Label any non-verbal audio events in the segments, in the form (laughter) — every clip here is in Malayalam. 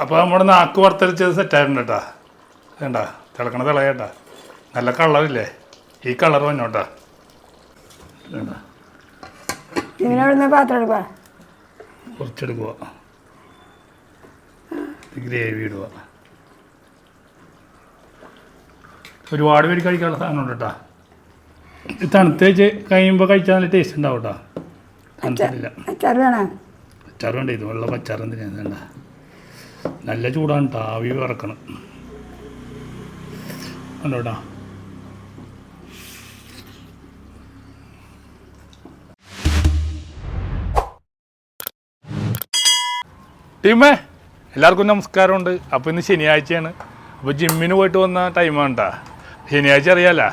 അപ്പോൾ നമ്മുടെ നാക്ക് വറുത്തരച്ചത് സെറ്റായിട്ടുണ്ട് കേട്ടാ വേണ്ട തിളക്കണ തിളയേട്ടാ. നല്ല കളറില്ലേ? ഈ കളർ വന്നോട്ടാ. വേണ്ട. കുറച്ചെടുക്കുക ഗ്രേവി ഇടുക ഒരുപാട് പേര് കഴിക്കാനുള്ള സാധനമുണ്ട് കേട്ടോ തണുത്ത് വെച്ച് കഴിയുമ്പോൾ കഴിച്ചാൽ നല്ല ടേസ്റ്റ് ഉണ്ടാവും കേട്ടോ തണുത്തില്ല അച്ചാർ വേണം? അച്ചാർ വേണ്ട? ഇത് വെള്ള പച്ചാർ എന്തിനാ? വേണ്ട. നല്ല ചൂടാണ് കേട്ടോ ആവി വറക്കണം. അല്ലോടാ ടീമേ എല്ലാവർക്കും നമസ്കാരമുണ്ട്. അപ്പോൾ ഇന്ന് ശനിയാഴ്ചയാണ്. അപ്പോൾ ജിമ്മിന് പോയിട്ട് വന്ന ടൈമാണ് കേട്ടോ ശനിയാഴ്ച അറിയാലോ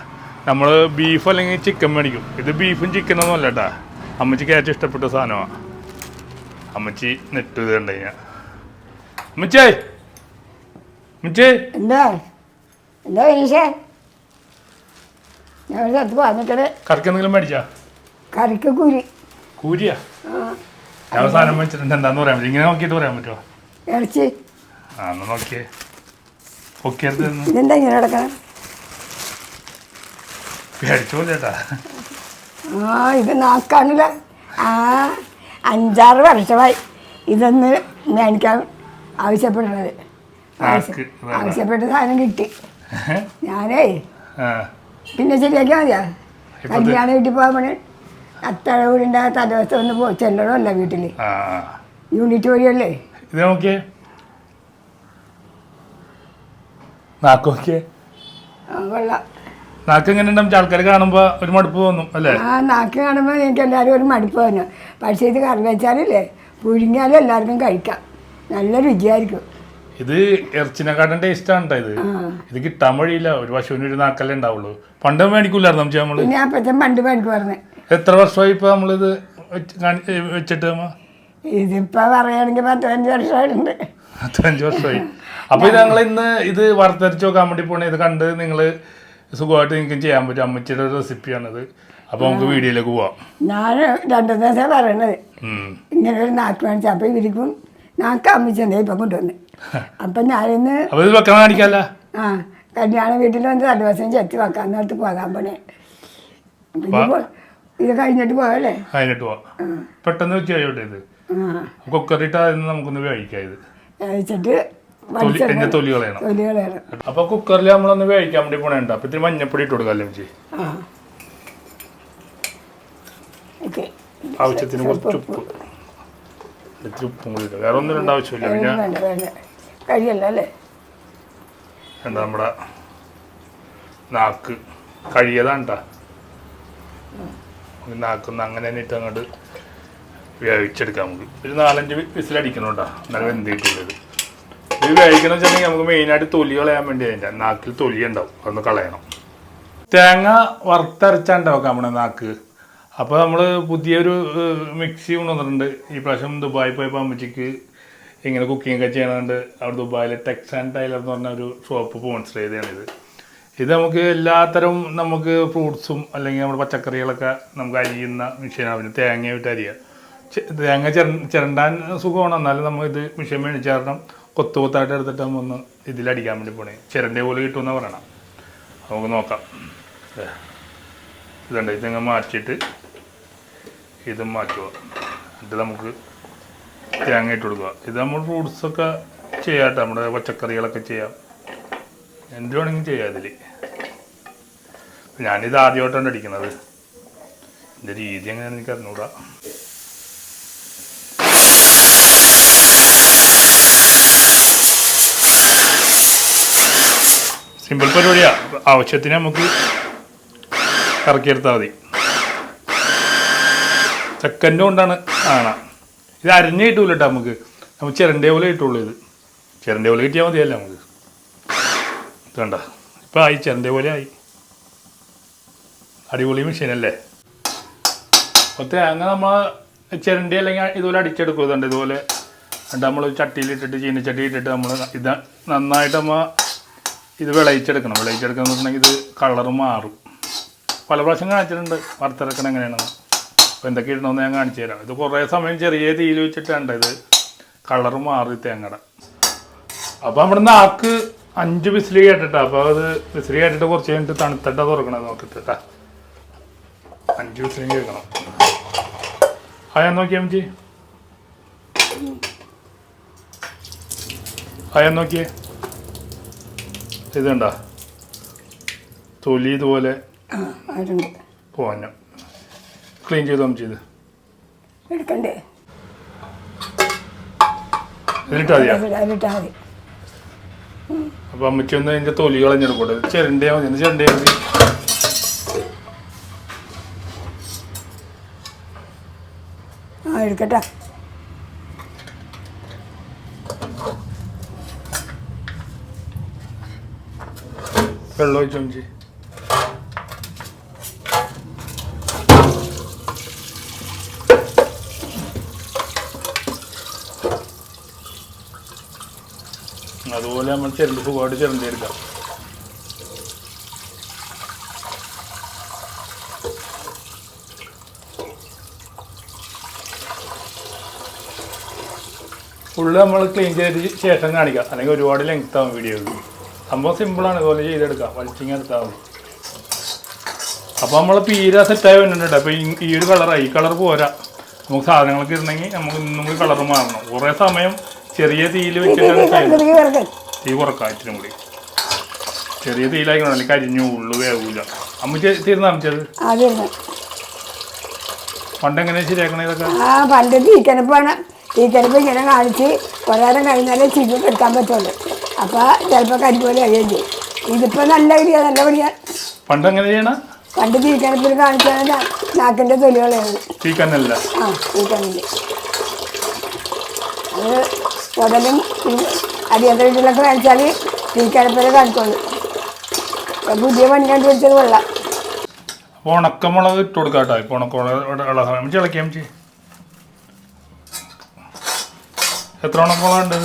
നമ്മൾ ബീഫ് അല്ലെങ്കിൽ ചിക്കൻ മേടിക്കും. ഇത് ബീഫും ചിക്കനൊന്നും അല്ല കേട്ടോ അമ്മച്ചിക്ക് ഏറ്റവും ഇഷ്ടപ്പെട്ട സാധനമാണ് അമ്മച്ചി നെറ്റ് ഇത് കണ്ടു കഴിഞ്ഞാൽ അമ്മച്ചേ അമ്മച്ചേ എന്താ? എന്താ വിനീഷേ? ഞാൻ ഒരു സ്ഥലത്ത് പറഞ്ഞിട്ട് കറക്ക് എന്തെങ്കിലും മേടിച്ചാ? കറിക്ക് കുരി. കൂരിയാ? ഞാൻ ഒരു സാധനം മേടിച്ചിട്ടുണ്ട്. എന്താന്ന് പറയാൻ പറ്റും ഇങ്ങനെ നോക്കിയിട്ട് പറയാൻ പറ്റുമോ? ഇറച്ചി. ആ നോക്കിയേ. പൊക്കിയെടുത്ത് നിന്ന് ഇതെന്താ ഇങ്ങനെ കിടക്കണം? പേടിച്ചോ ചേട്ടാ. ആ ഇത് നാക്കാണില്ല ആ അഞ്ചാറ് വർഷമായി ഇതൊന്ന് മേടിക്കാൻ ആവശ്യപ്പെടുന്നത്. ആവശ്യപ്പെട്ട സാധനം കിട്ടി. ഞാനേ പിന്നെ ശരിയാക്കിയാൽ മതിയാ? കല്യാണം വീട്ടിൽ പോകാൻ അത്തഴ വീടിന്റെ തലേദിവസം ഒന്ന് പോ ചെല്ലണമല്ല വീട്ടിൽ. യൂണിറ്റ് വഴിയല്ലേ? ഇത് നോക്കിയേ. നാക്ക് നോക്കിയേ. കൊള്ളാം. നാക്ക് എങ്ങനെ ഉണ്ടാവും? ആൾക്കാർ കാണുമ്പോൾ ഒരു മടുപ്പ് തോന്നും അല്ലേ? ആ നാക്ക് കാണുമ്പോൾ എനിക്ക് എല്ലാവരും ഒരു മടുപ്പ് തോന്നും. പക്ഷേ ഇത് കറി വെച്ചാലല്ലേ? പുഴുങ്ങിയാലും എല്ലാവർക്കും കഴിക്കാം. നല്ല രുചിയായിരിക്കും. ഇത് ഇറച്ചിനെക്കാട്ടും ടേസ്റ്റ് ആണ് കേട്ടോ ഇത്. ഇത് കിട്ടാൻ വഴിയില്ല. ഒരു പശുവിന് ഒരു നാക്കല്ലേ ഉണ്ടാവുള്ളൂ. പണ്ട് മേടിക്കൂലായിരുന്നു നമുക്ക് നമ്മൾ? ഞാൻ അപ്പത്തെ പണ്ട് പറഞ്ഞത് എത്ര വർഷമായി ഇപ്പൊ നമ്മളിത് വെച്ച് വെച്ചിട്ട് ഇതിപ്പോ പറയുകയാണെങ്കിൽ പത്തഞ്ച് വർഷമായിട്ടുണ്ട്. പത്തഞ്ച് വർഷമായി. അപ്പൊ ഇത് ഞങ്ങൾ ഇന്ന് ഇത് വറുത്തരച്ച് നോക്കാൻ വേണ്ടി പോണേ. ഇത് കണ്ട് നിങ്ങൾ സുഖമായിട്ട് നിങ്ങൾക്ക് ചെയ്യാൻ പറ്റും. അമ്മച്ചിയുടെ റെസിപ്പിയാണിത്. അപ്പൊ നമുക്ക് വീഡിയോയിലേക്ക് പോവാം. ഞാൻ രണ്ടു ദിവസം പറയണത്. ഇങ്ങനെ ഒരു നാക്ക് കാണിച്ചു അപ്പൊ ഇവർക്കും നാക്ക് അമ്മിച്ചെന്നേ ഇപ്പം കൊണ്ടുവന്ന് (laughs) അപ്പം ഞാനിന്ന് ആ കല്യാണ വീട്ടിൽ വന്ന് തലവശം ചെത്തി വെക്കാൻ നേരത്ത് പോകാൻ പോണേ. ഇത് കഴിഞ്ഞിട്ട് പോയല്ലേ കഴിഞ്ഞിട്ട് പോവാം. പെട്ടെന്ന് വെച്ച് കഴിയോട്ടെ ഇത്. ആ. കുക്കറിട്ട് അതിന് നമുക്കൊന്ന് ഇത്. കഴിച്ചിട്ട് തൊലി എന്റെ തൊലി കളയണം. തൊലികളേറെ അപ്പൊ കുക്കറിൽ നമ്മളൊന്ന് വേവിക്കാൻ വേണ്ടി പോണേണ്ട. അപ്പൊ ഇത്തിരി മഞ്ഞപ്പൊടി ഇട്ട് കൊടുക്കാം അല്ലേ ആവശ്യത്തിന് കുറച്ച് ഉപ്പ്. ഇത്തിരി ഉപ്പും കൂടി ഇടുക വേറെ ഒന്നും ഇടേണ്ട ആവശ്യമില്ല. പിന്നെ വേണ്ട വേണ്ട. കഴിയല്ലോ അല്ലേ? എന്താ നമ്മുടെ നാക്ക് കഴിയതാണ് കേട്ടാ നാക്കൊന്ന് അങ്ങനെ തന്നെ ഇട്ട് അങ്ങോട്ട് വേവിച്ചെടുക്കാം നമുക്ക്. ഒരു നാലഞ്ച് വിസിലടിക്കണം കേട്ടോ നല്ല വെന്തിട്ടുള്ളത്. ഇത് വേവിക്കണം വെച്ചിട്ടുണ്ടെങ്കിൽ നമുക്ക് മെയിനായിട്ട് തൊലി കളയാൻ വേണ്ടി അതിന്റെ നാക്കിൽ തൊലി ഉണ്ടാവും. അതൊന്ന് കളയണം. തേങ്ങ വറുത്തരച്ചാണ്ടാവും നമ്മുടെ നാക്ക്. അപ്പോൾ നമ്മൾ പുതിയൊരു മിക്സി കൊണ്ടുവന്നിട്ടുണ്ട്. ഈ പ്രാവശ്യം ദുബായി പോയപ്പോൾ അമ്മച്ചിക്ക് ഇങ്ങനെ കുക്കിംഗ് ഒക്കെ ചെയ്യണുണ്ട്. അവിടെ ദുബായിലെ ടെക്സ് ആൻഡ് ടൈലർ എന്ന് പറഞ്ഞ ഒരു ഷോപ്പ് സ്പോൺസർ ചെയ്തതാണ് ഇത് നമുക്ക് എല്ലാത്തരം നമുക്ക് ഫ്രൂട്ട്സും അല്ലെങ്കിൽ നമ്മുടെ പച്ചക്കറികളൊക്കെ നമുക്ക് അരിയുന്ന മെഷീനാണ് പിന്നെ തേങ്ങയായിട്ട് അരിയുക തേങ്ങ ചിര ചിരണ്ടാൻ സുഖമാണ്. എന്നാലും നമ്മൾ ഇത് മെഷീൻ മേടിച്ച കാരണം കൊത്തു കൊത്തായിട്ട് എടുത്തിട്ട് നമ്മൾ ഒന്ന് ഇതിലടിക്കാൻ വേണ്ടി പോണേ. ചിരണ്ട പോലെ കിട്ടുമെന്ന് പറയണം. നമുക്ക് നോക്കാം. ഇതുണ്ട്. ഇതങ്ങ് മാറ്റിയിട്ട് ഇതും മാറ്റുക. എന്നിട്ട് നമുക്ക് തേങ്ങ ഇട്ട് കൊടുക്കുക. ഇത് നമ്മൾ ഫ്രൂട്ട്സൊക്കെ ചെയ്യാം. നമ്മുടെ പച്ചക്കറികളൊക്കെ ചെയ്യാം. എന്ത് വേണമെങ്കിലും ചെയ്യാം ഇതിൽ ഞാനിത് ആദ്യമായിട്ടാണ് അടിക്കുന്നത്. ഇതിന്റെ രീതി എങ്ങനെയാണ് എനിക്ക് അറിഞ്ഞൂടാ. സിമ്പിൾ പരിപാടിയാണ് ആവശ്യത്തിന് നമുക്ക് കറക്കിയെടുത്താൽ മതി. സെക്കൻഡ് കൊണ്ടാണ് ആണ ഇത് അരഞ്ഞ് കിട്ടൂല കേട്ടോ നമുക്ക്. നമുക്ക് ചിരണ്ടേ പോലെ കിട്ടുള്ളൂ ഇത്. ചിരണ്ടേ പോലെ കിട്ടിയാൽ മതിയല്ല നമുക്ക്. കണ്ട. ഇപ്പം ആയി ചിരണ്ടേ പോലെ ആയി. അടിപൊളി മെഷീനല്ലേ അപ്പോൾ തേങ്ങ നമ്മൾ ചിരണ്ടി അല്ലെങ്കിൽ ഇതുപോലെ അടിച്ചെടുക്കും ഇതുണ്ട് ഇതുപോലെ എന്നിട്ട് നമ്മൾ ചട്ടിയിലിട്ടിട്ട് ചീനച്ചട്ടി ഇട്ടിട്ട് നമ്മൾ ഇത് നന്നായിട്ട് നമ്മൾ ഇത് വിളയിച്ചെടുക്കണം. വിളയിച്ചെടുക്കണം എന്ന് പറഞ്ഞിട്ടുണ്ടെങ്കിൽ ഇത് കളറ് മാറും. പല പ്രാവശ്യം കാണിച്ചിട്ടുണ്ട്. വറുത്തിറക്കണം എങ്ങനെയാണെന്ന്. അപ്പോൾ എന്തൊക്കെ ഇടണമെന്ന് ഞാൻ കാണിച്ചു തരാം. ഇത് കുറേ സമയം ചെറിയ തീയിൽ വെച്ചിട്ടുണ്ട് ഇത് കളർ മാറി തേങ്ങയുടെ അപ്പോൾ നമ്മുടെ നാക്ക് അഞ്ച് വിസിലി കേട്ടിട്ടാ. അപ്പോൾ അത് വിസിലി കേട്ടിട്ട് കുറച്ച് കഴിഞ്ഞിട്ട് തണുത്തട്ട തുറക്കണത് നോക്കിട്ട് കേട്ടാ അഞ്ച് വിസിലി കേൾക്കണം. അയാ നോക്കിയാ അമ്മച്ചി. ആ ഞാൻ നോക്കിയേ. ഇതുണ്ടാ തൊലി ഇതുപോലെ പോന്നെ ക്ലീൻ ചെയ്തോ നമ്മൾ ഇത് എടുക്കണ്ടേ? അതിലിട്ടാൽ മതി. അപ്പൊ അമ്മച്ചി ഒന്ന് അതിന്റെ തൊലി കളഞ്ഞെടുക്കട്ടെ ചെരണ്ടിയാ മതി മതി. ആ എടുക്കട്ടെ. വെള്ളം ഒഴിച്ചോ അതുപോലെ നമ്മൾ ചെരണ്ടി സുഖമായിട്ട് ചെരണ്ടി എടുക്കാം ഫുള്ള് നമ്മൾ ക്ലീൻ ചെയ്ത് ശേഷം കാണിക്കാം. അല്ലെങ്കിൽ ഒരുപാട് ലെങ്ത് ആവും വീഡിയോ സംഭവം സിമ്പിളാണ് ഇതുപോലെ ചെയ്തെടുക്കാം. വലിച്ചിങ് എടുത്താൽ മതി. അപ്പോൾ നമ്മൾ പീര സെറ്റായി വന്നിട്ടുണ്ട് അപ്പോൾ ഈ ഒരു കളറായി ഈ കളർ പോരാ. നമുക്ക് സാധനങ്ങളൊക്കെ ഇരുന്നെങ്കിൽ നമുക്ക് ഇന്നും കളർ മാറണം. കുറേ സമയം ചെറിയ തീയിൽ വെച്ചിട്ടാണ് തീ കുറക്കാം കൂടി. ചെറിയ തീയിലായിക്കണം അല്ലെങ്കിൽ കരിഞ്ഞു ഉള്ളു വേവൂല. അമ്മച്ചി തീർന്നാ അമ്മച്ചത് പണ്ട് എങ്ങനെ ശരിയാക്കണേ ഇതൊക്കെ? ആ പണ്ട് തീക്കനപ്പാണ് തീക്കനപ്പ് ഇങ്ങനെ കാണിച്ച് ഒരാരം കഴിഞ്ഞാലേ ചിരി എടുക്കാൻ പറ്റുള്ളൂ. അപ്പൊ ചിലപ്പോ കരിപോലെ കഴിയും ചെയ്യും. ഇതിപ്പോ നല്ല കരിയാ നല്ല പണിയാ. പണ്ട് എങ്ങനെ ചെയ്യണ? പണ്ട് തീക്കനപ്പിൽ കാണിച്ചാൽ നാക്കിന്റെ തൊലികളാണ് തീ കന്നല്ല ആ തീക്കനപ്പിൽ അത് ഉടലും അടിയന്തരത്തിലൊക്കെ കാണിച്ചാൽ തീക്കനപ്പിൽ കാണിക്കുള്ളൂ. പുതിയ പണി കണ്ടുപിടിച്ചത് കൊള്ളാം. അപ്പോൾ ഉണക്കമുളക് ഇട്ട് കൊടുക്കാട്ടോ. ഇപ്പോൾ ഉണക്കമുളക് ഇളകാം അമ്മച്ചി ഇളക്കിയാ അമ്മച്ചി എത്ര ഉണക്കമുളക് ഉണ്ട്?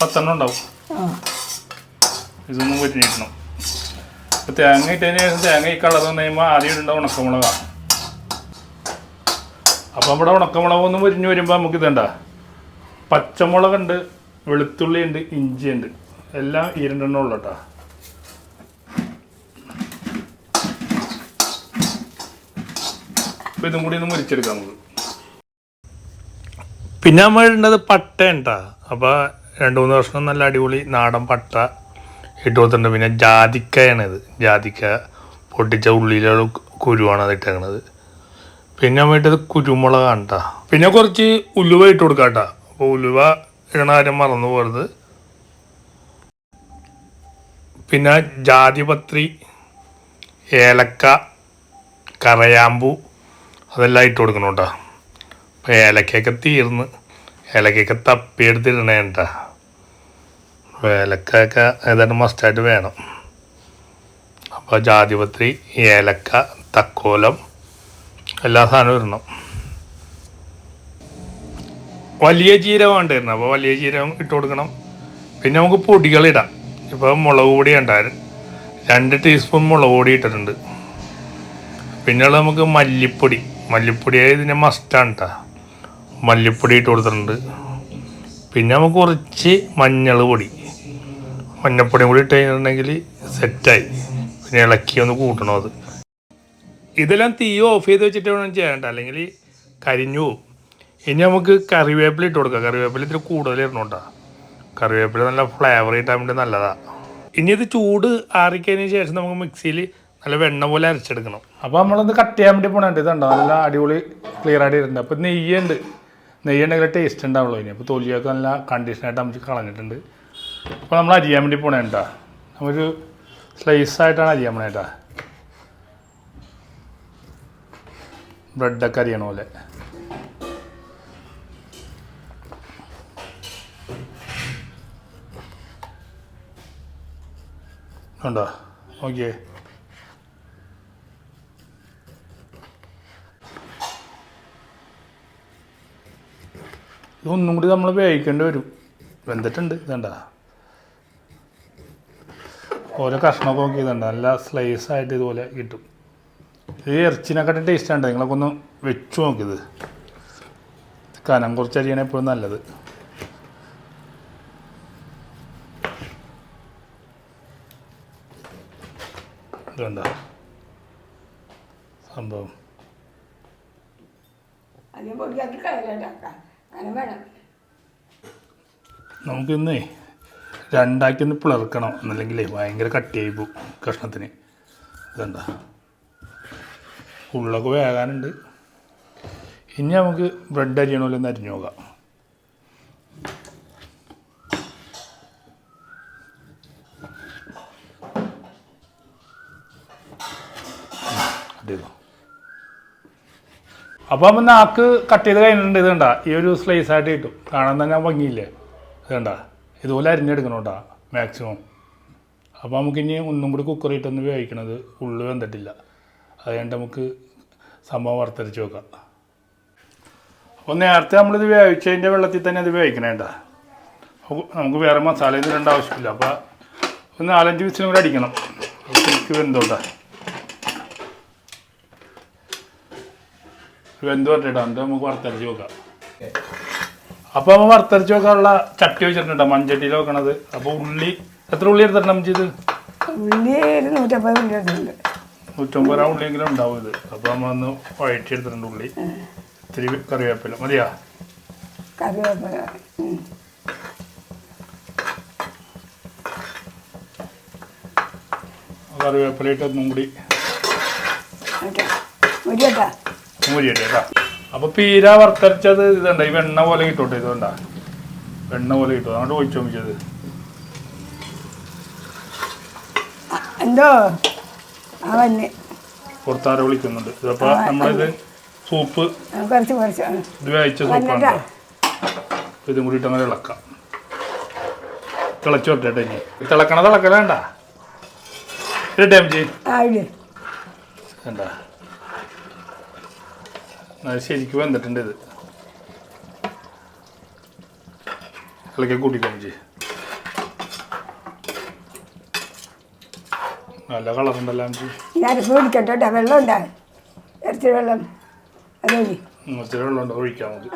പത്തെണ്ണം ഉണ്ടാവും. ഇതൊന്നും പൊരിഞ്ഞിട്ടണം അപ്പോൾ തേങ്ങ ഇട്ടതിന് ശേഷം തേങ്ങ ഈ കളർ വന്നു കഴിയുമ്പോൾ ആദ്യം ഇടേണ്ട ഉണക്കമുളകാണ് അപ്പോൾ നമ്മുടെ ഉണക്കമുളകൊന്നും മുരിഞ്ഞ് വരുമ്പോൾ നമുക്ക് ഇതണ്ട പച്ചമുളകുണ്ട് വെളുത്തുള്ളി ഉണ്ട് ഇഞ്ചി ഉണ്ട് എല്ലാം ഈ രണ്ടെണ്ണം ഉള്ളു കേട്ടോ ഇതും കൂടി ഒന്ന് മുരിച്ചെടുക്കാം നമുക്ക്. പിന്നെ നമ്മൾ ഇടേണ്ടത് പട്ട ഉണ്ടാ അപ്പോൾ രണ്ട് മൂന്ന് വർഷം നല്ല അടിപൊളി നാടൻ പട്ട ഇട്ട് കൊടുത്തിട്ടുണ്ട് പിന്നെ ജാതിക്കയാണിത്. ജാതിക്ക പൊട്ടിച്ച ഉള്ളിലുള്ള കുരുവാണ് അത് ഇട്ടേക്കണത്. പിന്നെ നമ്മൾ ഇട്ടത് കുരുമുളകാണ് കേട്ടോ പിന്നെ കുറച്ച് ഉലുവ ഇട്ട് കൊടുക്കാം കേട്ടോ ഉലുവ ഇടണ മറന്നു പോകരുത്. പിന്നെ ജാതിപത്രി ഏലക്ക കറയാമ്പു അതെല്ലാം ഇട്ട് കൊടുക്കണം കേട്ടോ. അപ്പോൾ ഏലക്കയൊക്കെ തീർന്ന്. ഏലക്കയൊക്കെ തപ്പിയെടുത്തിടണേ കേട്ടോ. ഏലക്കയൊക്കെ ഏതാണ്ട് മസ്റ്റായിട്ട് വേണം. അപ്പോൾ ജാതിപത്രി ഏലക്ക തക്കോലം എല്ലാ സാധനവും ഇടണം. വലിയ ജീരകം ഉണ്ടായിരുന്നു അപ്പോൾ വലിയ ജീരകം ഇട്ട് കൊടുക്കണം. പിന്നെ നമുക്ക് പൊടികളിടാം ഇപ്പോൾ മുളക് പൊടി ഉണ്ടായിരുന്നു. രണ്ട് ടീസ്പൂൺ മുളക് പൊടി ഇട്ടിട്ടുണ്ട്. പിന്നെ ഉള്ളത് നമുക്ക് മല്ലിപ്പൊടി. മല്ലിപ്പൊടി ഇതിന്റെ മസ്റ്റാണ് കേട്ടോ മല്ലിപ്പൊടി ഇട്ട് കൊടുത്തിട്ടുണ്ട്. പിന്നെ നമുക്ക് കുറച്ച് മഞ്ഞൾ പൊടി. മഞ്ഞപ്പൊടിയും കൂടി ഇട്ട് കഴിഞ്ഞിട്ടുണ്ടെങ്കിൽ സെറ്റായി പിന്നെ ഇളക്കി ഒന്ന് കൂട്ടണം അത്. ഇതെല്ലാം തീ ഓഫ് ചെയ്ത് വെച്ചിട്ട് വേണം ചെയ്യേണ്ട അല്ലെങ്കിൽ കരിഞ്ഞു പോകും ഇനി നമുക്ക് കറിവേപ്പില ഇട്ട് കൊടുക്കാം. കറിവേപ്പില ഇത്തിരി കൂടുതൽ ഇരുന്നോട്ടാ കറിവേപ്പില നല്ല ഫ്ലേവർ കിട്ടാൻ വേണ്ടി നല്ലതാണ് ഇനി ഇത് ചൂട് ആറിക്കതിന് ശേഷം നമുക്ക് മിക്സിയിൽ നല്ല വെണ്ണ പോലെ അരച്ചെടുക്കണം. അപ്പോൾ നമ്മളൊന്ന് കട്ട് ചെയ്യാൻ വേണ്ടി പോകണുണ്ട് ഇതുണ്ടോ നല്ല അടിപൊളി ക്ലിയർ ആയിട്ട് ഇരുന്നത് അപ്പോൾ നെയ്യുണ്ട്. നെയ്യ് ഉണ്ടെങ്കിൽ ടേസ്റ്റ് ഉണ്ടാവുള്ളൂ ഇനി. അപ്പോൾ തൊലിയൊക്കെ നല്ല കണ്ടീഷനായിട്ട് നമുക്ക് കളഞ്ഞിട്ടുണ്ട്. അപ്പോൾ നമ്മൾ അരിയാൻ വേണ്ടി പോണേ കേട്ടോ നമുക്ക് സ്ലൈസ് ആയിട്ടാണ് അരിയാൻ പോണേട്ടാ ബ്രെഡൊക്കെ അരിയണ പോലെ. ഉണ്ടോ? ഓക്കെ ഇതൊന്നും കൂടി നമ്മൾ വേവിക്കേണ്ടി വരും. വെന്തിട്ടുണ്ട് ഇതണ്ട? ഓരോ കഷ്ണമൊക്കെ നോക്കി ഇതുണ്ട്? നല്ല സ്ലൈസ് ആയിട്ട് ഇതുപോലെ കിട്ടും. ഈ ഇറച്ചിനെക്കാട്ടും ടേസ്റ്റ് ഉണ്ട്? നിങ്ങളൊക്കെ ഒന്ന് വെച്ച് നോക്കിയത് കനം കുറച്ച് അരിയാണ് എപ്പോഴും നല്ലത്. ഇതുണ്ട സംഭവം. നമുക്കിന്നേ രണ്ടാക്കി ഒന്ന് പിളർക്കണം. എന്നല്ലെങ്കിലേ ഭയങ്കര കട്ടിയായി പോകും കഷ്ണത്തിന്. ഇതണ്ട ഉള്ളൊക്കെ വേകാനുണ്ട്. ഇനി നമുക്ക് ബ്രെഡ് അരിയണമല്ലോ ഒന്ന് അരിഞ്ഞു നോക്കാം. അടിയതോ അപ്പോൾ നമ്മൾ നാക്ക് കട്ട് ചെയ്ത് കഴിഞ്ഞിട്ടുണ്ട് ഇത് കണ്ട? ഈ ഒരു സ്ലൈസ് ആയിട്ട് കിട്ടും. കാണാൻ തന്നെ ഭംഗിയില്ലേ? ഇത് കണ്ട? ഇതുപോലെ അരിഞ്ഞെടുക്കണം കേട്ടോ മാക്സിമം അപ്പോൾ നമുക്ക് ഇനി ഒന്നും കൂടി കുക്കറിയിട്ടൊന്ന് വേവിക്കണത് ഉള്ളു വെന്തിട്ടില്ല. അതുകൊണ്ട് നമുക്ക് സംഭവം വറുത്തരച്ച് വെക്കാം. അപ്പോൾ നേരത്തെ നമ്മളിത് വേവിച്ചതിന്റെ വെള്ളത്തിൽ തന്നെ അത് വേവിക്കണേണ്ട അപ്പോൾ നമുക്ക് വേറെ മസാല ഇടേണ്ട ആവശ്യമില്ല. അപ്പോൾ ഒരു നാലഞ്ച് വിസിലും കൂടി അടിക്കണം. ശരിക്ക് വെന്ത് പറഞ്ഞിട്ടാ എന്നിട്ട് നമുക്ക് വറുത്തരച്ച് വെക്കാം. അപ്പോൾ നമ്മൾ വറുത്തരച്ച് വെക്കാനുള്ള ചട്ടി വെച്ചിട്ടുണ്ട് മൺചട്ടിയിൽ വെക്കണത്. അപ്പോൾ ഉള്ളി. എത്ര ഉള്ളി എടുത്തിട്ടുണ്ട് നമുക്ക് ഇത്? ഉള്ളി നൂറ്റമ്പത് ഉള്ളി എടുത്തിട്ടുണ്ട്. നൂറ്റമ്പത് ഗ്രാം ഉള്ളിയെങ്കിലും ഉണ്ടാവും ഇത്. അപ്പോൾ നമ്മളൊന്ന് വഴറ്റി വഴറ്റിയെടുത്തിട്ടുണ്ട് ഉള്ളി. ഇത്തിരി കറിവേപ്പില. മതിയാ? കറിവേപ്പില. ഉം. കറിവേപ്പില ഇട്ട് ഒന്നും കൂടി. മുരിയട്ടാ മൂരിയിട്ട് കേട്ടോ അപ്പോൾ പീര വറുത്തരച്ചത് ഇതുണ്ട്? ഈ വെണ്ണ പോലെ കിട്ടോട്ടെ ഇതുകൊണ്ടാ? വെണ്ണ പോലെ കിട്ടും അതുകൊണ്ട് ഒഴിച്ചു നോക്കിയത് എന്തോ? പുറത്താര വിളിക്കുന്നുണ്ട്. ഇതപ്പോ നമ്മളിത് സൂപ്പ്. ഇത് വേവിച്ച സൂപ്പാണ്. ഇതും കൂടി അങ്ങനെ ഇളക്കാം. തിളച്ചു വരട്ടെ ഇനി. തിളക്കണ തിളക്കല വേണ്ട. ഇരട്ടെ അമ്മച്ചി വേണ്ട. ശരിക്കും വന്നിട്ടുണ്ട് ഇത്. ഇളക്കി കൂട്ടിക്കോ അമ്മച്ചി നല്ല കളറുണ്ടല്ലോ ഞാനിപ്പോൾ കേട്ടോ. വെള്ളം ഉണ്ടാ ഇറച്ചി വെള്ളം. അത് മതി. ഇച്ചിരി വെള്ളമുണ്ട്. ഒഴിക്കാം നമുക്ക്.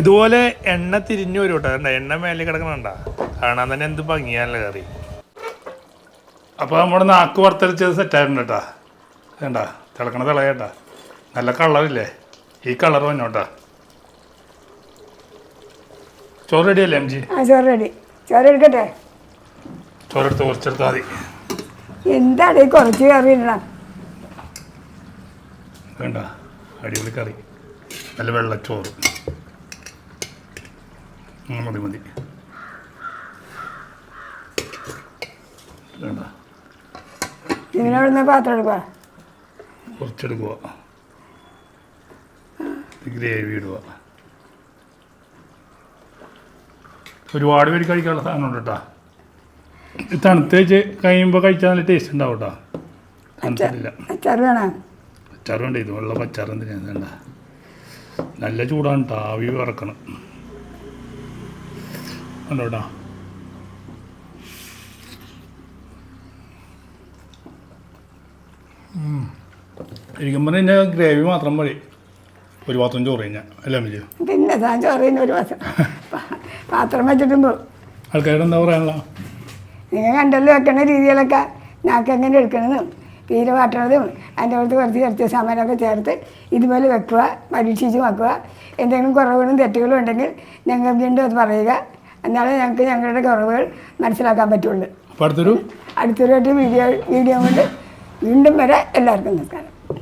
ഇതുപോലെ എണ്ണ തിരിഞ്ഞു വരും കേട്ടോ. കണ്ട? എണ്ണ മേലെ കിടക്കണണ്ട? കാണാൻ തന്നെ എന്ത് ഭംഗിയാണല്ലോ കറി. അപ്പോൾ നമ്മുടെ നാക്ക് വറുത്തരച്ചത് സെറ്റായിട്ടുണ്ട് കേട്ടാ. വേണ്ട തിളക്കണ തിളയട്ടാ നല്ല കളറില്ലേ ഈ കളർ വന്നോട്ടാ ചോറ് റെഡി അല്ലേ എം ജി ആ ചോറ് റെഡി ചോറ് എടുക്കട്ടെ? ചോറെടുത്ത് കുറച്ചെടുത്താൽ മതി. എന്താണ് കുറച്ച് കറി ഇടണം? വേണ്ട. അടിപൊളി കറി. നല്ല വെള്ളച്ചോറ്. മതി മതി. വേണ്ട. ഇതിനവിടുന്ന് പാത്രം എടുക്കുക കുറച്ചെടുക്കുക ഗ്രേവി ഇടുക ഒരുപാട് പേര് കഴിക്കാനുള്ള സാധനമുണ്ട് കേട്ടോ. കേട്ടാ തണുത്ത് വെച്ച് കഴിയുമ്പോൾ കഴിച്ചാൽ നല്ല ടേസ്റ്റ് ഉണ്ടാവും കേട്ടോ. തണുത്തില്ല അച്ചാർ വേണ്ട? ഇത് വെള്ള പച്ചാറ് എന്തിനാണ് വേണ്ട. നല്ല ചൂടാണ് കേട്ടോ ആവി വറക്കണം. ഉണ്ടോ കേട്ടോ ഇരിക്കുമ്പോൾ ഇതിന്റെ ഗ്രേവി മാത്രം മതി. ഒരു പാത്രം ചോറ് കഴിഞ്ഞാൽ അല്ലേ അമ്മച്ചി? പിന്നെ താൻ ചോറ് തന്നെ ഒരു പാത്രം. പാത്രം വെച്ചിട്ടും പോകും ആൾക്കാരുടെ എന്താ പറയാനുള്ള? നിങ്ങൾ കണ്ടല്ലോ വെക്കണ രീതികളൊക്കെ. ഞങ്ങൾക്ക് എങ്ങനെ എടുക്കണതും പീര വാട്ടണതും അതിന്റെ അടുത്ത് കുറച്ച് കുറച്ച് സാമാനമൊക്കെ ചേർത്ത് ഇതുപോലെ വെക്കുക പരീക്ഷിച്ച് നോക്കുക. എന്തെങ്കിലും കുറവുകളും തെറ്റുകളും ഉണ്ടെങ്കിൽ ഞങ്ങൾ വീണ്ടും അത് പറയുക. എന്നാലേ ഞങ്ങൾക്ക് ഞങ്ങളുടെ കുറവുകൾ മനസ്സിലാക്കാൻ പറ്റുള്ളൂ. അടുത്തൊരു അടുത്തൊരു വീഡിയോ വീഡിയോ കൊണ്ട് വീണ്ടും വരെ. എല്ലാവർക്കും നമസ്കാരം.